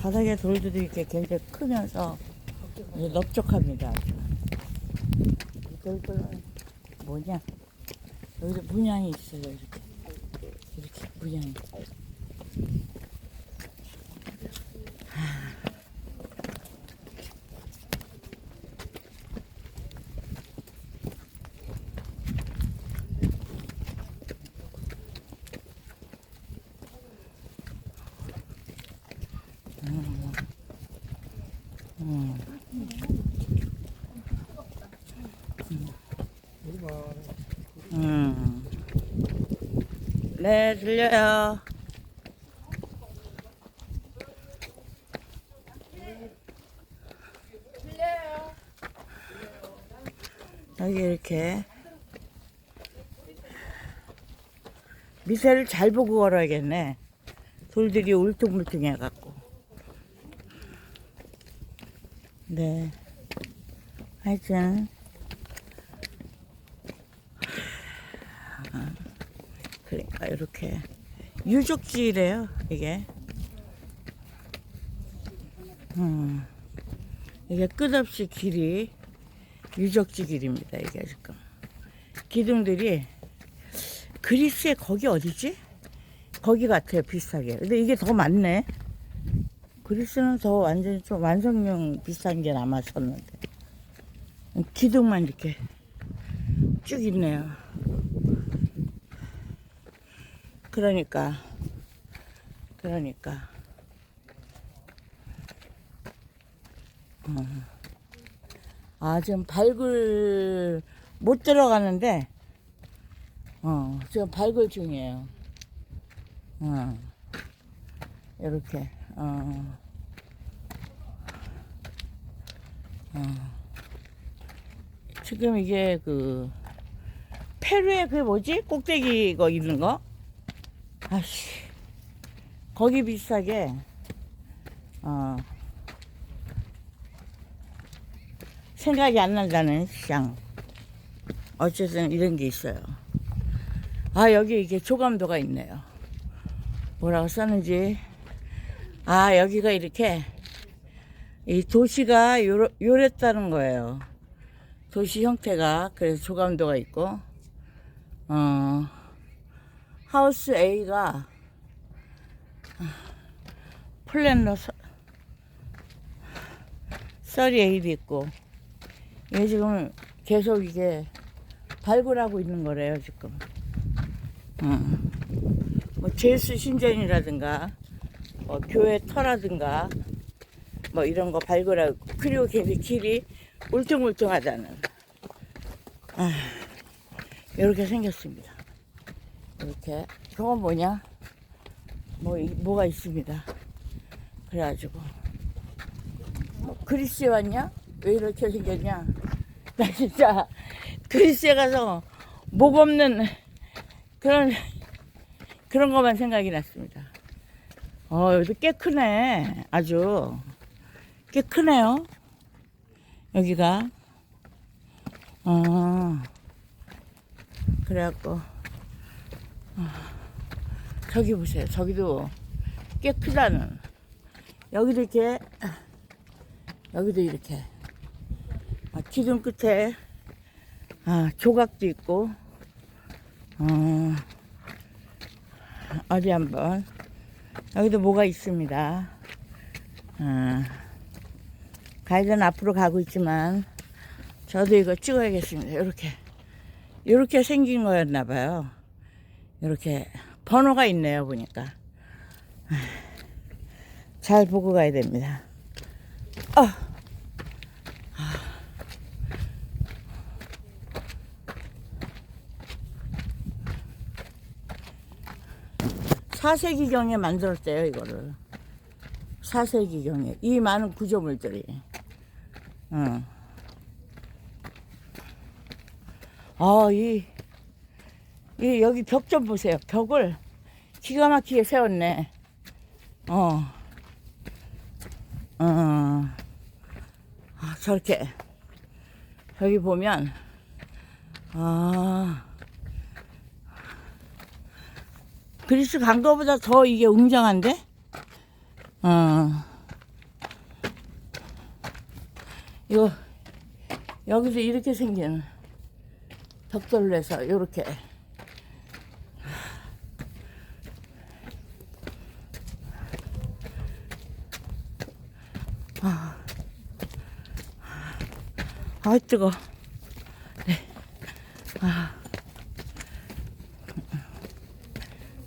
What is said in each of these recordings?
바닥에 돌들이 이렇게 굉장히 크면서 넓적합니다. 돌들은 뭐냐? 여기도 문양이 있어요. 이렇게. 이렇게 문양이. 음. 네, 들려요. 여기 이렇게 미세를 잘 보고 걸어야겠네. 돌들이 울퉁불퉁해 갖고. 네. 하여튼 그러니까 이렇게. 유적지래요 이게. 음, 이게 끝없이 길이 유적지 길입니다 이게 지금. 기둥들이 그리스의 거기 어디지? 거기 같아요 비슷하게. 근데 이게 더 많네. 그리스는 더 완전히 좀 완성형 비슷한 게 남았었는데. 기둥만 이렇게 쭉 있네요 그러니까 그러니까 어. 아 지금 발굴 못 들어가는데 어 지금 발굴 중이에요 어 이렇게 어. 어. 지금 이게 그 페루의 그 뭐지 꼭대기 거 있는 거 아씨. 거기 비슷하게 어 생각이 안 난다는 시장. 어쨌든 이런 게 있어요. 아 여기 이게 조감도가 있네요. 뭐라고 썼는지. 아 여기가 이렇게 이 도시가 요러, 요랬다는 거예요. 도시 형태가 그래서 조감도가 있고 어 하우스 A가 플랜너 38이 있고 이게 지금 계속 이게 발굴하고 있는 거래요 지금 음. 뭐 제수 신전이라든가 뭐 교회 터라든가 뭐 이런 거 발굴하고 그리고 걔네 길이 울퉁불퉁하다는 아, 이렇게 생겼습니다 이렇게. 저건 뭐냐? 뭐 이- 뭐가 있습니다. 그래가지고. 뭐 그리스에 왔냐? 왜 이렇게 생겼냐? 나 진짜 그리스에 가서 목 없는 그런 그런 것만 생각이 났습니다. 어 여기도 꽤 크네. 아주. 꽤 크네요. 여기가. 어. 그래갖고 저기 보세요. 저기도 꽤 크다는. 여기도 이렇게, 여기도 이렇게. 아, 기둥 끝에, 아, 조각도 있고, 어, 어디 한번. 여기도 뭐가 있습니다. 어, 가이드는 앞으로 가고 있지만, 저도 이거 찍어야겠습니다. 이렇게. 이렇게 생긴 거였나 봐요. 이렇게 번호가 있네요 보니까. 잘 보고 가야 됩니다. 어. 사세기경에 만들었대요 이거를. 4세기경에. 이 많은 구조물들이. 어. 아, 이, 이 여기 벽 좀 보세요. 벽을 기가 막히게 세웠네. 어. 어. 아, 저렇게. 여기 보면, 아. 그리스 간 거보다 더 이게 웅장한데? 어. 이거 여기서 이렇게 생긴 벽돌로 해서 이렇게 아 뜨거. 네. 아.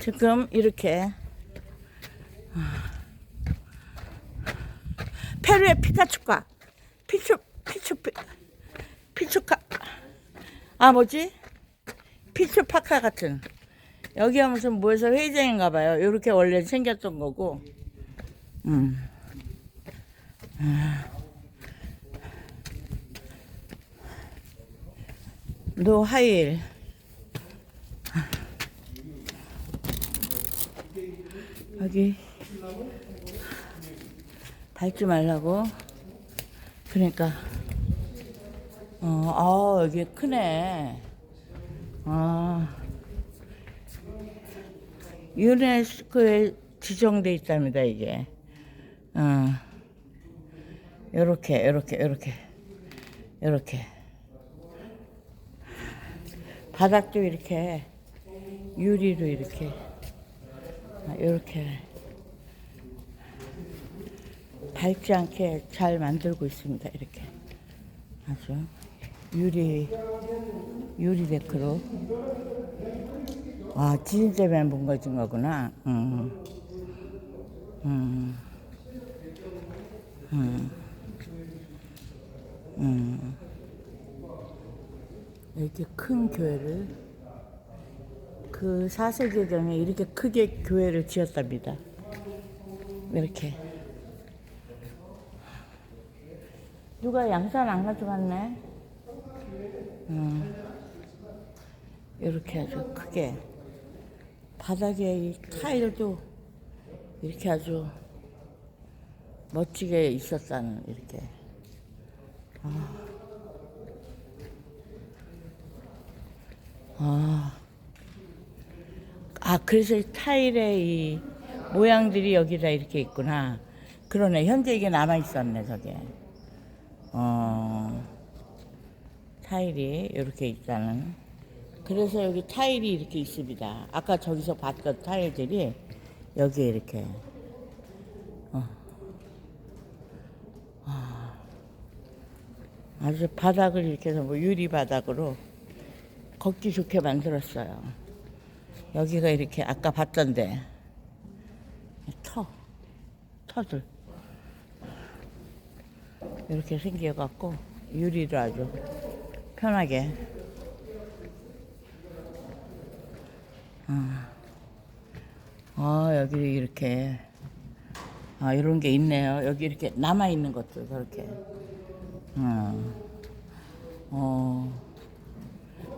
지금 이렇게 아. 페루의 피카츄가 피추 피추 피, 피추카 아 뭐지 피추파카 같은 여기가 무슨 뭐에서 회장인가 봐요 이렇게 원래 생겼던 거고 음. 노하일. 여기. 밟지 말라고. 그러니까. 어, 아 여기 크네. 아. 유네스코에 지정돼 있답니다 이게. 어 요렇게 요렇게 요렇게 요렇게 바닥도 이렇게 유리로 이렇게 아, 이렇게 밟지 않게 잘 만들고 있습니다. 이렇게 아주 유리 유리 데크로 아 진짜 멘붕 거진 거구나. 음. 음. 음. 음. 이렇게 큰 교회를 그 4세기경에 이렇게 크게 교회를 지었답니다. 이렇게 누가 양산 안 가져갔네? 음, 이렇게 아주 크게 바닥에 이 타일도 이렇게 아주 멋지게 있었다는 이렇게 아. 아, 그래서 이 타일의 이 모양들이 여기다 이렇게 있구나. 그러네. 현재 이게 남아 있었네, 저게. 어, 타일이 이렇게 있다는. 그래서 여기 타일이 이렇게 있습니다. 아까 저기서 봤던 타일들이 여기에 이렇게. 어. 아, 아주 바닥을 이렇게 해서 뭐 유리 바닥으로 걷기 좋게 만들었어요. 여기가 이렇게 아까 봤던데. 터. 터들. 이렇게 생겨갖고 유리로 아주 편하게. 아, 아 여기 이렇게. 아 이런 게 있네요. 여기 이렇게 남아 있는 것도 그렇게. 어, 어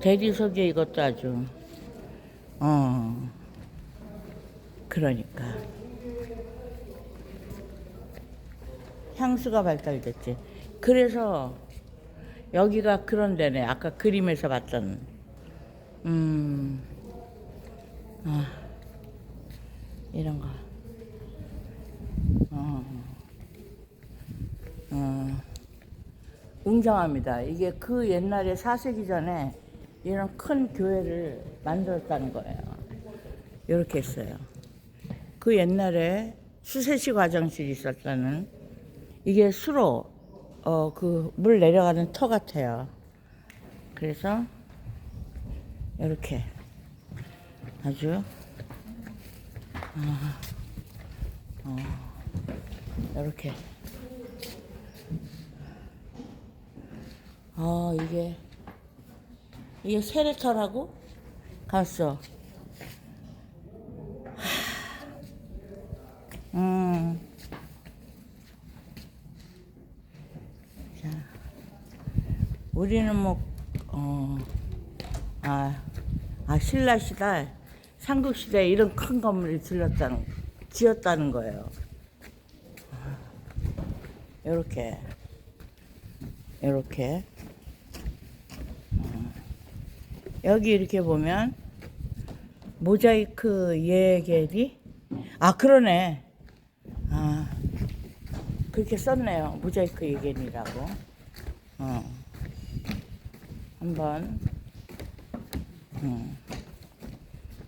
대리석에 이것도 아주 어. 그러니까. 향수가 발달됐지. 그래서 여기가 그런 데네. 아까 그림에서 봤던. 음. 아, 이런 거. 어, 어, 웅장합니다. 이게 그 옛날에 4세기 전에 이런 큰 교회를 만들었다는 거예요. 이렇게 했어요. 그 옛날에 수세시 과정실이 있었다는 이게 수로 어 그 물 내려가는 터 같아요. 그래서 이렇게 아주 어, 어, 이렇게 아 이게 이게 세레터라고? 갔어. 하, 음. 자, 우리는 뭐, 어, 아, 아, 신라시대, 삼국시대에 이런 큰 건물을 질렀다는, 지었다는 거예요. 이렇게, 이렇게. 여기 이렇게 보면 모자이크 예겔이 아 그러네 아 그렇게 썼네요 모자이크 예겔이라고 어. 한번 음.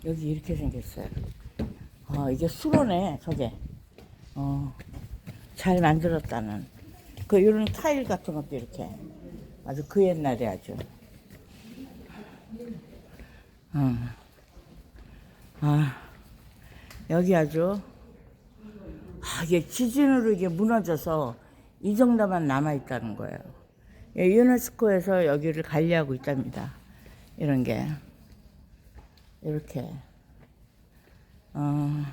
여기 이렇게 생겼어요. 아 이게 수로네 저게. 어. 잘 만들었다는. 그 이런 타일 같은 것도 이렇게 아주 그 옛날에 아주. 어. 아 여기 아주 아, 이게 지진으로 이게 무너져서 이 정도만 남아 있다는 거예요. 예, 유네스코에서 여기를 관리하고 있답니다. 이런 게 이렇게 어,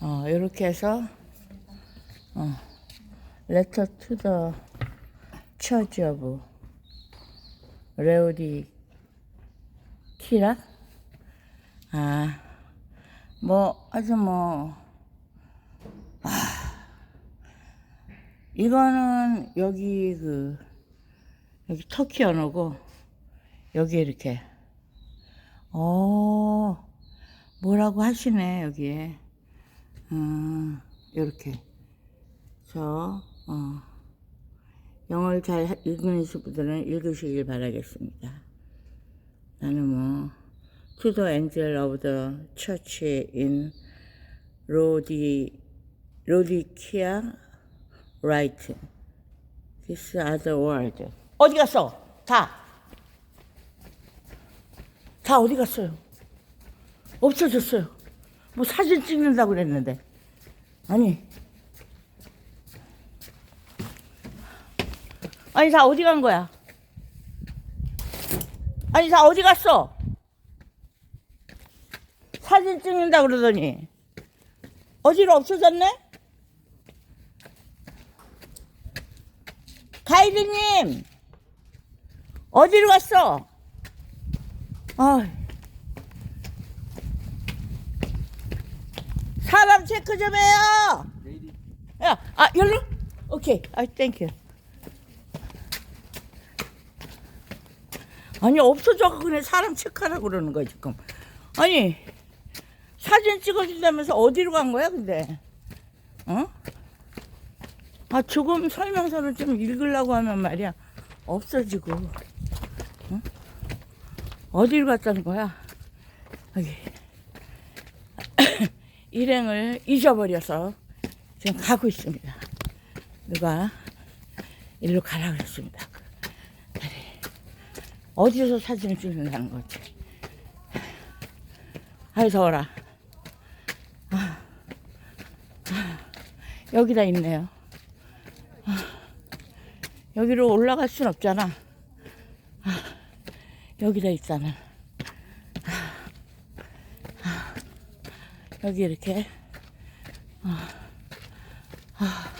어 이렇게 해서 어, letter to the church of 레오디 키라? 아, 뭐 아주 뭐 이거는 여기 그 여기 터키 언어고 여기 이렇게. 어 뭐라고 하시네 여기에. 음 이렇게. 저 어, 영어를 잘 읽으시는 분들은 읽으시길 바라겠습니다. 나는 뭐 To the angel of the church in 로디 로디키아 right. These are the words. 어디 갔어? 다. 다 어디 갔어요? 없어졌어요. 뭐 사진 찍는다고 그랬는데. 아니. 아니, 다 어디 간 거야? 아니, 다 어디 갔어? 사진 찍는다 그러더니. 어디로 없어졌네? 가이드님 어디로 갔어? 아 사람 체크 좀 해요. 야, 아 열로? 오케이, 아 땡큐. 아니 없어져 그냥 사람 체크하라고 그러는 거야 지금. 아니 사진 찍어준다면서 어디로 간 거야 근데? 어? 아 조금 설명서를 좀 읽으려고 하면 말이야 없어지고 어? 어디로 갔다는 거야 여기 일행을 잊어버려서 지금 가고 있습니다 누가 일로 가라 그랬습니다. 어디서 사진을 찍는다는 거지 아이 더워라 아, 아, 여기다 있네요 여기로 올라갈 순 없잖아. 아, 여기다 있잖아. 아, 아, 여기 이렇게 아, 아,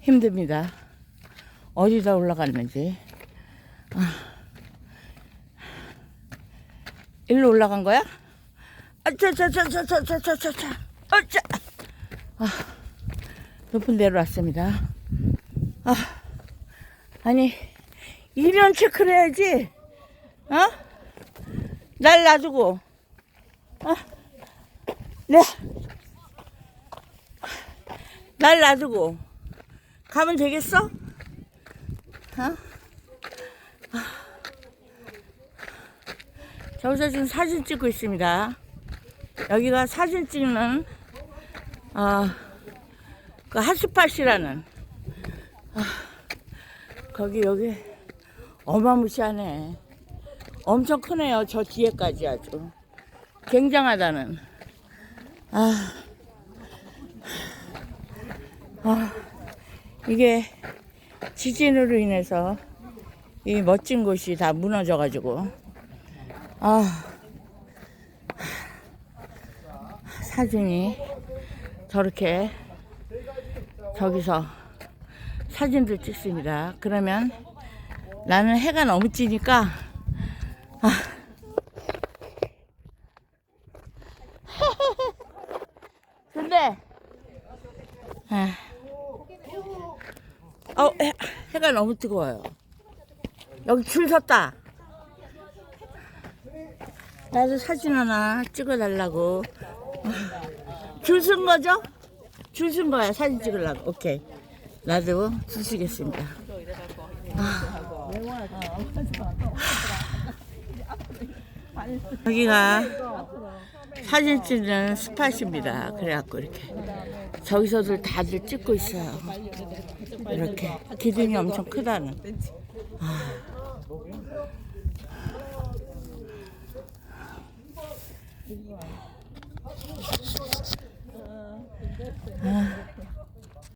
힘듭니다. 어디다 올라갔는지. 아, 일로 올라간 거야? 아, 저, 저, 어, 저. 아, 높은 데로 왔습니다. 아. 아니 이런 체크를 해야지 어? 날 놔두고 어? 네. 날 놔두고 가면 되겠어? 어? 저기서 지금 사진 찍고 있습니다 여기가 사진 찍는 어, 그 핫스팟이라는 거기 여기 어마무시하네. 엄청 크네요. 저 뒤에까지 아주 굉장하다는. 아, 아 이게 지진으로 인해서 이 멋진 곳이 다 무너져가지고 아 사진이 저렇게 저기서 사진들 찍습니다. 그러면 나는 해가 너무 찌니까 아. 근데 아. 어, 해, 해가 너무 뜨거워요. 여기 줄 섰다. 나도 사진 하나 찍어달라고. 줄 쓴 거죠? 줄 쓴 거야. 사진 찍으려고. 오케이. 나도 주시겠습니다. 여기가 사진 찍는 스팟입니다. 그래갖고 이렇게 저기서들 다들 찍고 있어요. 이렇게 기둥이 엄청 크다는. 아,